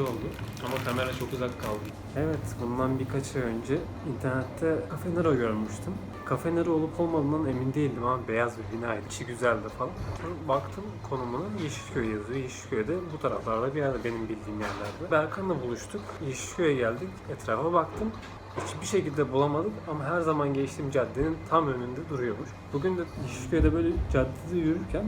şey oldu. Ama kamera çok uzak kaldı. Evet, bundan birkaç ay önce internette Cafe Nero görmüştüm. Cafe Nero olup olmadığından emin değildim ama beyaz bir binaydı. İçi güzeldi falan. Baktım konumuna Yeşilköy yazıyor. Yeşilköy'de bu taraflarda bir yerde benim bildiğim yerlerde. Berkan'la buluştuk. Yeşilköy'e geldik. Etrafa baktım. Hiçbir şekilde bulamadık ama her zaman geçtiğim caddenin tam önünde duruyormuş. Bugün de Yeşilköy'de böyle caddede yürürken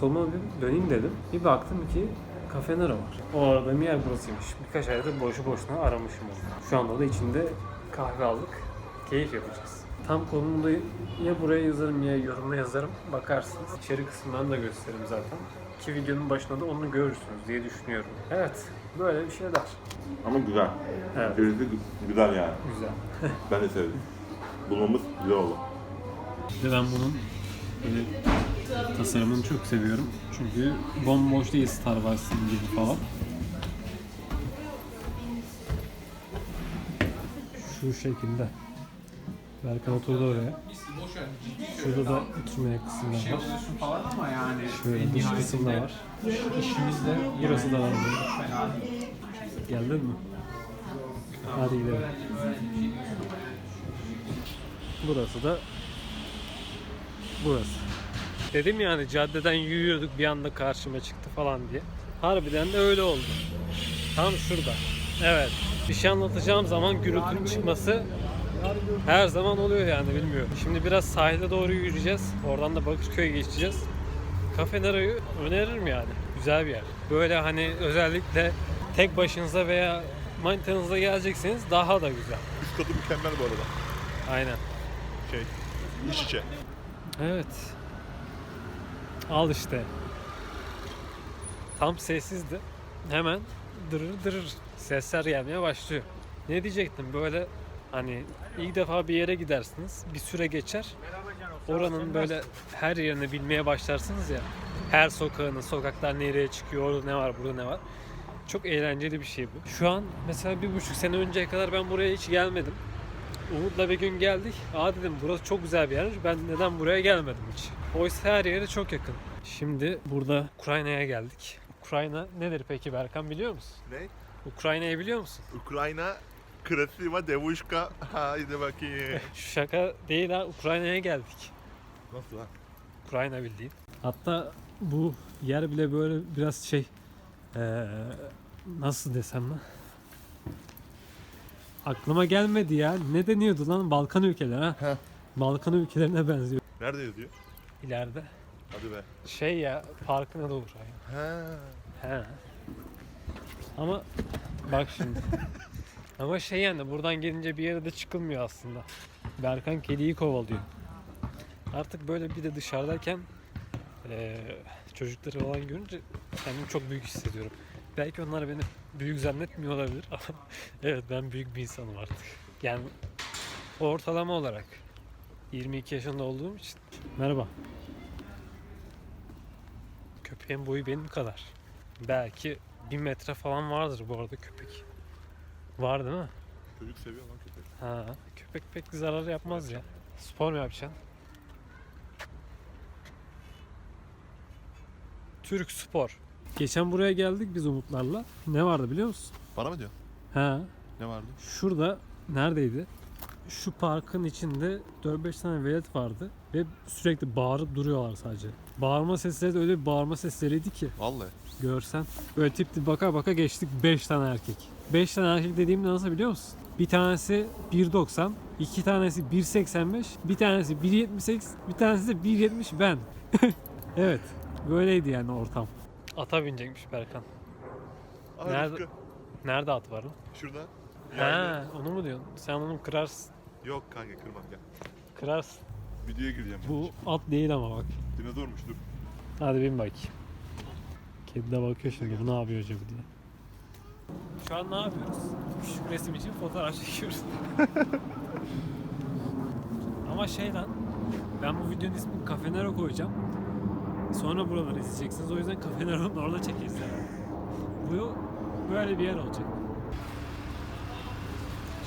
soluma bir döneyim dedim. Bir baktım ki Cafe Nero var. O aradığım yer burasıymış. Birkaç aydır boşu boşuna aramışım onu. Şu anda da içinde kahve aldık. Keyif yapacağız. Tam konumda ya buraya yazarım ya yoruma yazarım. Bakarsınız. İçeri kısmından da gösteririm zaten. Ki videonun başında da onu görürsünüz diye düşünüyorum. Evet. Böyle bir şeyler. Ama güzel. Evet. Gerisi gü- güzel yani. Güzel. Ben de sevdim. Bulmamız güzel oldu. Ve ben bunun böyle tasarımını çok seviyorum. Çünkü bomboş değil Starbucks'ın gibi falan. Şu şekilde. Berkan oturdu oraya. Şurada da oturmaya kısımlar var. yapıyorsun falan ama yani Şöyle dış kısım da var. işimizde Burası da var. Geldin mi? Hadi gidelim. Burası da burası. Dedim yani caddeden yürüyorduk bir anda karşıma çıktı falan diye. Harbiden de öyle oldu. Tam şurada. Evet. Bir şey anlatacağım zaman gürültünün çıkması her zaman oluyor yani bilmiyorum. Şimdi biraz sahile doğru yürüyeceğiz. Oradan da Bakırköy'e geçeceğiz. Kafe Nero'yu öneririm yani. Güzel bir yer. Böyle hani özellikle tek başınıza veya manitanızla gelecekseniz daha da güzel. Üst katı mükemmel bu arada. Aynen. Şey, iç içe. Evet. Al işte. Tam sessizdi. Hemen dırır dırır sesler gelmeye başlıyor. Ne diyecektim böyle hani ilk defa bir yere gidersiniz. Bir süre geçer. Oranın böyle her yerini bilmeye başlarsınız ya. Her sokağını, sokaklar nereye çıkıyor, orada ne var, burada ne var. Çok eğlenceli bir şey bu. Şu an mesela bir buçuk sene önceye kadar ben buraya hiç gelmedim. Umut'la bir gün geldik. Aa dedim burası çok güzel bir yermiş. Ben neden buraya gelmedim hiç? Oysa her yere çok yakın. Şimdi burada Ukrayna'ya geldik. Ukrayna nedir peki Berkan biliyor musun? Ne? Ukrayna'yı biliyor musun? Ukrayna Krasiva Devuşka. Haydi bakayım. Şaka değil ha Ukrayna'ya geldik. Nasıl lan? Ukrayna bildiğin. Hatta bu yer bile böyle biraz şey eee, nasıl desem lan? Aklıma gelmedi ya. Ne deniyordu lan? Balkan ülkeleri ha. Heh. Balkan ülkelerine benziyor Nerede yazıyor? ileride. Hadi be. Şey ya parkın adı Ukrayna. Ha. He. Ama bak şimdi. Ama şey yani buradan gelince bir yere de çıkılmıyor aslında. Berkan kediyi kovalıyor. Artık böyle bir de dışarıdayken eee çocukları falan görünce kendimi çok büyük hissediyorum. Belki onlar beni büyük zannetmiyor olabilir ama evet ben büyük bir insanım artık. Yani ortalama olarak 22 yaşında olduğum için. Merhaba. Köpeğin boyu benim kadar. Belki bir metre falan vardır bu arada köpek. Var değil mi? Çocuk seviyor lan köpek. Ha, köpek pek zarar yapmaz ya. Spor mu yapacaksın? Türk spor. Geçen buraya geldik biz Umutlarla. Ne vardı biliyor musun? Bana mı diyor? Ha, Ne vardı? şurada neredeydi? Şu parkın içinde 4-5 tane velet vardı ve sürekli bağırıp duruyorlar sadece. Bağırma sesleri de öyle bir bağırma sesleriydi ki. Vallahi. Görsen. Böyle tip tip baka baka geçtik 5 tane erkek. 5 tane erkek dediğim nasıl biliyor musun? Bir tanesi 1.90, iki tanesi 1.85, bir tanesi 1.78, bir tanesi de 1.70 ben. evet. Böyleydi yani ortam. Ata binecekmiş Berkan. Aa, Nerede- Rıfkı. Nerede at var lan? Şurada. Ha, onu mu diyorsun? Sen onu kırarsın. Yok kanka kırmam gel. Kırarsın. Videoya gireceğim. Bu at değil ama bak. Dinozormuş dur. Hadi bin bakayım. Kedi de bakıyor şimdi bu ne yapıyor acaba diye. Şu an ne yapıyoruz? Küçük resim için fotoğraf çekiyoruz. Ama şey lan, ben bu videonun ismini Cafe Nero koyacağım. Sonra buraları izleyeceksiniz. O yüzden Cafe Nero'nun orada çekeceğiz. Bu böyle bir yer olacak.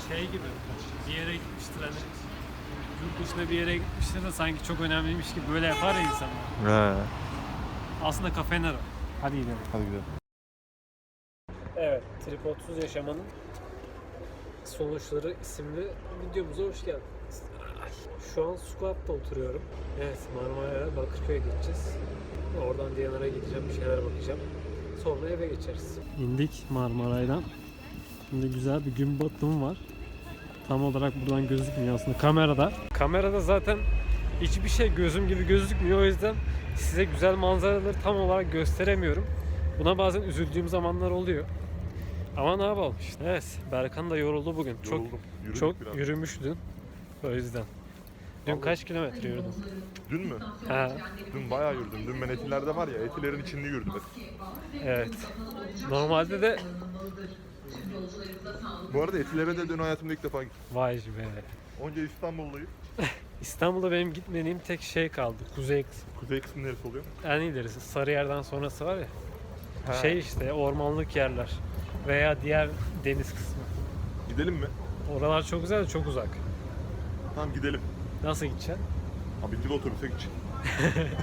Şey gibi, bir yere gitmiştir hani yurt dışına bir yere gitmiştir de sanki çok önemliymiş gibi böyle yapar ya insanlar. He. Aslında Cafe Nero. Hadi gidelim. Hadi gidelim. Evet, tripodsuz yaşamanın sonuçları isimli videomuza hoş geldiniz. Şu an Squat'ta oturuyorum. Evet, Marmara'ya Bakırköy'e gideceğiz. Oradan Diyanar'a gideceğim, bir şeyler bakacağım. Sonra eve geçeriz. İndik Marmaray'dan. Şimdi güzel bir gün batımı var. Tam olarak buradan gözükmüyor aslında kamerada. Kamerada zaten hiçbir şey gözüm gibi gözükmüyor. O yüzden size güzel manzaraları tam olarak gösteremiyorum. Buna bazen üzüldüğüm zamanlar oluyor. Ama ne yapalım işte. Evet, Berkan da yoruldu bugün. Çok Yoruldum. Yürüdük çok biraz. yürümüştün. O yüzden. Dün kaç kilometre yürüdün? Dün mü? Ha, Dün bayağı yürüdüm. Dün ben etilerde var ya etilerin içinde yürüdüm evet. Normalde de Bu arada etilere de dün hayatımda ilk defa gittim. vay be. Onca İstanbulluyum. İstanbul'da benim gitmediğim tek şey kaldı. Kuzey kısmı. Kuzey kısmı neresi oluyor? En ilerisi. Sarıyer'den sonrası var ya. Ha. Şey işte ormanlık yerler. Veya diğer deniz kısmı. Gidelim mi? Oralar çok güzel de çok uzak. Tamam gidelim. Nasıl gideceksin? Ha bitti otobüse gideceğim.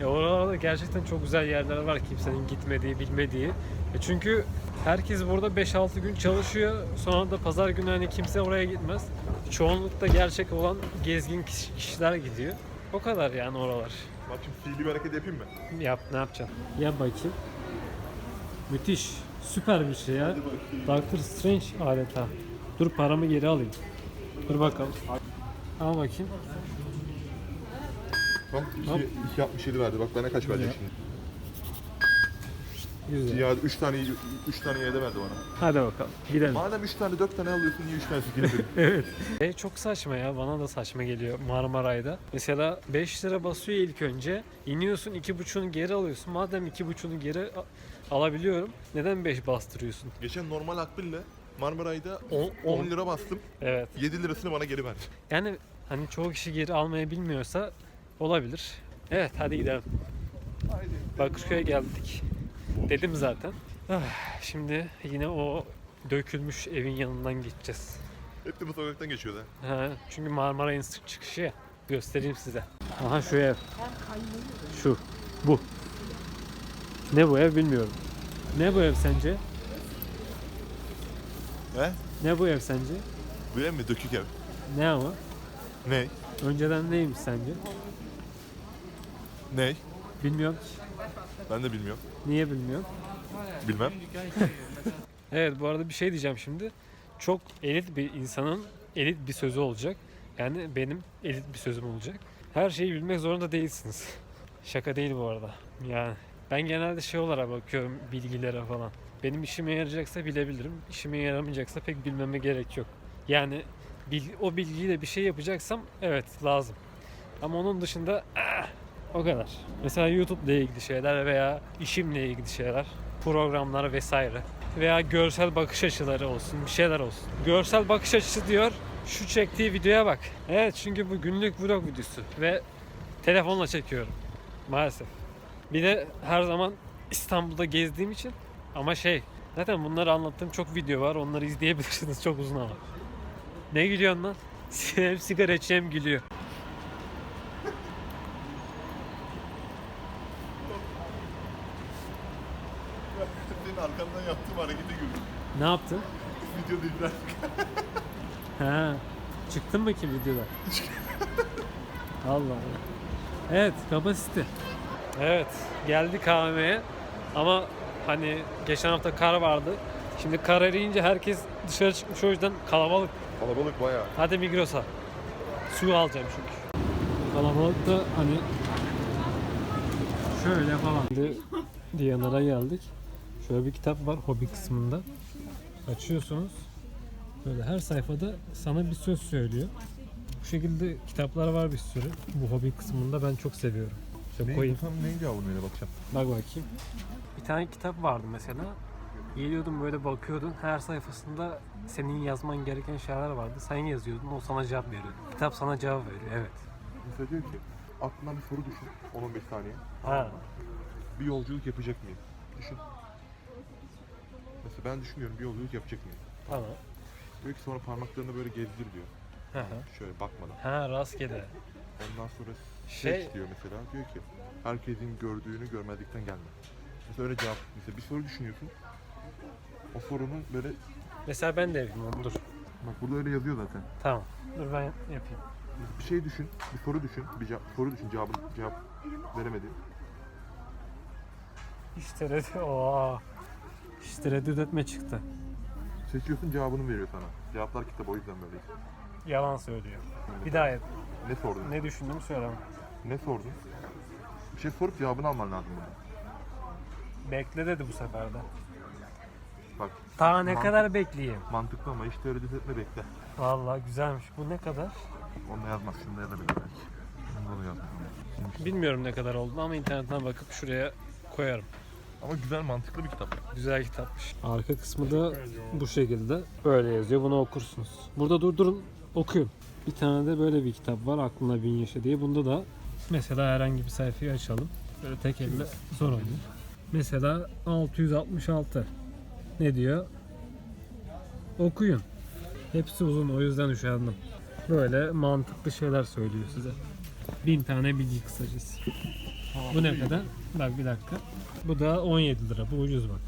Ya oralarda gerçekten çok güzel yerler var kimsenin gitmediği, bilmediği. E çünkü herkes burada 5-6 gün çalışıyor. Sonra da pazar günü hani kimse oraya gitmez. Çoğunlukta gerçek olan gezgin kişi- kişiler gidiyor. O kadar yani oralar. Bak şimdi fiili bir hareket yapayım mı? Yap ne yapacaksın? Yap bakayım. Müthiş. Süper bir şey ya. Doctor Strange adeta. Dur paramı geri alayım. Dur bakalım. Al bakayım. Bak Hop. 2.67 verdi. Bak bana kaç verecek şimdi? Güzel. Ya 3 tane 3 tane yede verdi bana. Hadi bakalım. Gidelim. Madem 3 tane 4 tane alıyorsun niye 3 tanesi getirdin? Evet. E, çok saçma ya. Bana da saçma geliyor Marmaray'da. Mesela 5 lira basıyor ilk önce. İniyorsun 2,5'unu geri alıyorsun. Madem 2,5'unu geri alabiliyorum. Neden 5 bastırıyorsun? Geçen normal akbille Marmaray'da On- 10 on- lira bastım. Evet. 7 lirasını bana geri verdi. Yani hani çoğu kişi geri almayı bilmiyorsa olabilir. Evet hadi gidelim. Bakırköy'e geldik. Dedim zaten. Ah, Şimdi yine o dökülmüş evin yanından geçeceğiz. Hep de bu sokaktan geçiyordu. ha. Ha, çünkü Marmaray'ın sık çıkışı ya. Göstereyim size. Aha şu ev. Şu. Bu. Ne bu ev bilmiyorum. Ne bu ev sence? He? Ne bu ev sence? Bu ev mi? Dökük ev. Ne ama? Ne? Önceden neymiş sence? Ne? Bilmiyorum ki. Ben de bilmiyorum. Niye bilmiyorum? Bilmem. Evet bu arada bir şey diyeceğim şimdi. Çok elit bir insanın elit bir sözü olacak. Yani benim elit bir sözüm olacak. Her şeyi bilmek zorunda değilsiniz. Şaka değil bu arada. Yani ben genelde şey olarak bakıyorum bilgilere falan. Benim işime yarayacaksa bilebilirim. İşime yaramayacaksa pek bilmeme gerek yok. Yani bil- o bilgiyle bir şey yapacaksam evet lazım. Ama onun dışında ah, o kadar. Mesela YouTube ile ilgili şeyler veya işimle ilgili şeyler, programlar vesaire veya görsel bakış açıları olsun, bir şeyler olsun. Görsel bakış açısı diyor. Şu çektiği videoya bak. Evet çünkü bu günlük vlog videosu ve telefonla çekiyorum. Maalesef. Bir de her zaman İstanbul'da gezdiğim için ama şey zaten bunları anlattığım çok video var. Onları izleyebilirsiniz çok uzun ama. Ne gülüyorsun lan? hem sigara içiyor hem gülüyor. Senin arkandan yaptığım harekete güldüm. Ne yaptın? Video değil Ha. Çıktın mı ki videoda? Allah Allah. Evet, kapasite. Evet, geldik AVM'ye. Ama hani geçen hafta kar vardı. Şimdi kar eriyince herkes dışarı çıkmış o yüzden kalabalık. Kalabalık bayağı. Hadi Migros'a. Su alacağım çünkü. Kalabalık da hani şöyle falan. Şimdi Diyanar'a geldik. Şöyle bir kitap var hobi kısmında. Açıyorsunuz. Böyle her sayfada sana bir söz söylüyor. Bu şekilde kitaplar var bir sürü. Bu hobi kısmında ben çok seviyorum. Şöyle koyayım. Tam neydi ya bunun bakacağım. Bak bakayım. Bir tane kitap vardı mesela. Geliyordun böyle bakıyordun. Her sayfasında senin yazman gereken şeyler vardı. Sen yazıyordun, o sana cevap veriyordu. Kitap sana cevap veriyor, evet. Mesela diyor ki aklından bir soru düşün 10-15 saniye. Ha. Bir yolculuk yapacak mıyım? Düşün. Mesela ben düşünüyorum bir yolculuk yapacak mıyım? Tamam. Diyor ki sonra parmaklarını böyle gezdir diyor. Hı hı. Şöyle bakmadan. Ha rastgele. Ondan sonra Şey- seç diyor mesela. Diyor ki herkesin gördüğünü görmedikten gelme. Mesela öyle cevap. Mesela bir soru düşünüyorsun. o sorunun böyle Mesela ben de yapayım dur. bak burada öyle yazıyor zaten. Tamam. Dur ben yapayım. Bir şey düşün, bir soru düşün, bir cevap, soru düşün cevabın cevap veremedi. İşte red... Oo. İşte reddit etme çıktı. Seçiyorsun cevabını veriyor sana. Cevaplar kitabı o yüzden böyle. Yalan söylüyor. Bir daha yap. Ne sordun? Ne düşündüğümü söyleme. Ne sordun? Bir şey sorup cevabını alman lazım burada. Bekle dedi bu sefer de. Bak Daha ne Mantık- kadar bekleyeyim? mantıklı ama işte öyle düz etme bekle. Vallahi güzelmiş. Bu ne kadar? Onu yazmaz, şunu da yazabilir belki. Bunu da yazmaz. Bilmiyorum ne kadar olduğunu ama internetten bakıp şuraya koyarım. Ama güzel mantıklı bir kitap. Güzel kitapmış. Arka kısmı da bu şekilde. Böyle yazıyor. Bunu okursunuz. Burada durdurun. Okuyun. Bir tane de böyle bir kitap var. Aklına bin yaşa diye. Bunda da mesela herhangi bir sayfayı açalım. Böyle tek elle zor olur. Mesela 666. Ne diyor? Okuyun. Hepsi uzun o yüzden üşendim. Böyle mantıklı şeyler söylüyor size. Bin tane bilgi kısacası. Bu ne kadar? Bak bir dakika. Bu da 17 lira. Bu ucuz bak.